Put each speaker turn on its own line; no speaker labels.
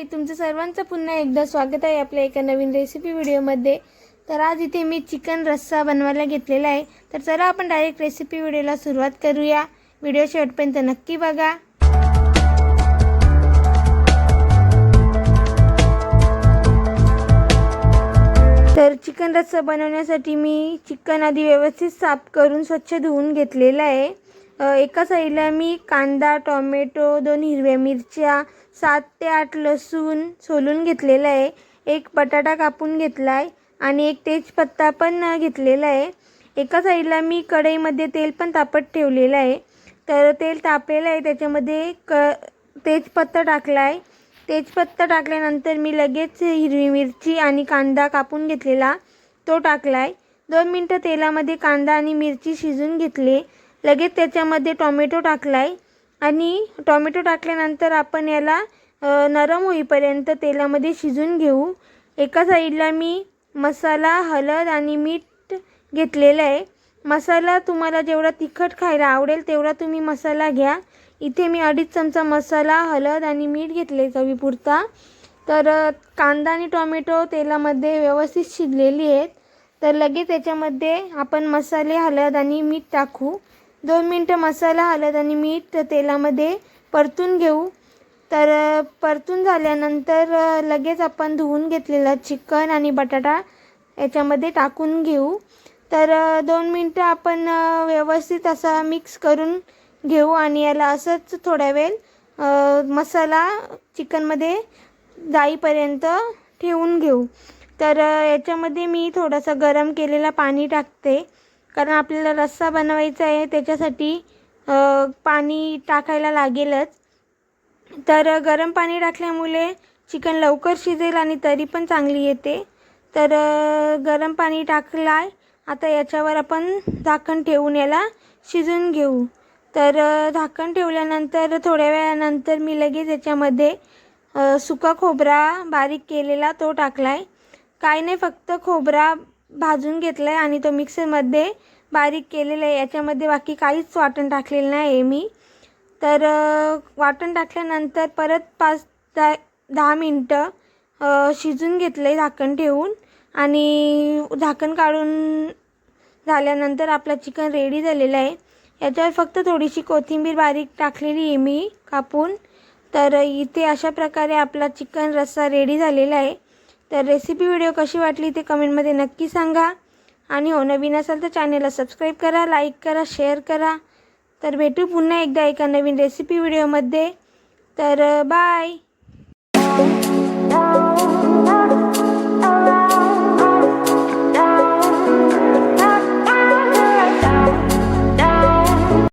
हाय तुमचं सर्वांचं पुन्हा एकदा स्वागत आहे आपल्या एका नवीन रेसिपी व्हिडिओमध्ये तर आज इथे मी चिकन रस्सा बनवायला घेतलेला आहे. तर चला आपण डायरेक्ट रेसिपी व्हिडिओला सुरुवात करूया. व्हिडिओ शेवटपर्यंत नक्की बघा. तर चिकन रस्सा बनवण्यासाठी मी चिकन आधी व्यवस्थित साफ करून स्वच्छ धुवून घेतलेलं आहे. एका साईडला मी कांदा टोमॅटो दोन हिरव्या मिरच्या सात ते आठ लसूण सोलून घेतलेला आहे. एक बटाटा कापून घेतला आहे आणि एक तेजपत्ता पण घेतलेला आहे. एका साईडला मी कढईमध्ये तेल पण तापत ठेवलेलं आहे. तर तेल तापलेलं आहे त्याच्यामध्ये क तेजपत्ता टाकला आहे तेजपत्ता टाकल्यानंतर मी लगेच हिरवी मिरची आणि कांदा कापून घेतलेला तो टाकला आहे दोन मिनटं तेलामध्ये कांदा आणि मिरची शिजून घेतले. लगेच त्याच्यामध्ये टॉमॅटो टाकला आहे आणि टॉमॅटो टाकल्यानंतर आपण याला नरम होईपर्यंत तेलामध्ये शिजून घेऊ. एका साईडला मी मसाला हळद आणि मीठ घेतलेलं आहे. मसाला तुम्हाला जेवढा तिखट खायला आवडेल तेवढा तुम्ही मसाला घ्या. इथे मी अडीच चमचा मसाला हळद आणि मीठ घेतले चवीपुरता. तर कांदा आणि टोमॅटो तेलामध्ये व्यवस्थित शिजलेली आहेत. तर लगेच त्याच्यामध्ये आपण मसाले हळद आणि मीठ टाकू. दोन मिनटं मसाला हलद आणि मीठ तेलामध्ये परतून घेऊ. तर परतून झाल्यानंतर लगेच आपण धुवून घेतलेला चिकन आणि बटाटा याच्यामध्ये टाकून घेऊ. तर दोन मिनटं आपण व्यवस्थित असा मिक्स करून घेऊ आणि याला असंच थोड्या वेळ मसाला चिकनमध्ये जाईपर्यंत ठेवून घेऊ. तर याच्यामध्ये मी थोडासा गरम केलेला पाणी टाकते. कारण आपल्याला रस्सा बनवायचा आहे त्याच्यासाठी पाणी टाकायला लागेलच. तर गरम पाणी टाकल्यामुळे चिकन लवकर शिजेल आणि तरी पण चांगली येते. तर गरम पाणी टाकलं आहे आता याच्यावर आपण झाकण ठेवून याला शिजून घेऊ. तर झाकण ठेवल्यानंतर थोड्या वेळानंतर मी लगेच याच्यामध्ये सुका खोबरा बारीक केलेला तो टाकला आहे काय नाही फक्त खोबरा भाजून घेतला आहे आणि तो मिक्सरमध्ये बारीक केलेला आहे. याच्यामध्ये बाकी काहीच वाटण टाकलेलं नाही आहे मी. तर वाटण टाकल्यानंतर परत पाच दहा दहा मिनटं शिजून घेतलं आहे झाकण ठेवून. आणि झाकण काढून झाल्यानंतर आपला चिकन रेडी झालेला आहे. याच्यावर फक्त थोडीशी कोथिंबीर बारीक टाकलेली आहे मी कापून. तर इथे अशा प्रकारे आपला चिकन रस्सा रेडी झालेला आहे. तर रेसिपी व्हिडिओ कशी वाटली ते कमेंटमध्ये नक्की सांगा. आणि हो नवीन असाल तर चॅनेलला सबस्क्राईब करा लाईक करा शेअर करा. तर भेटू पुन्हा एकदा एका नवीन रेसिपी व्हिडिओमध्ये तर बाय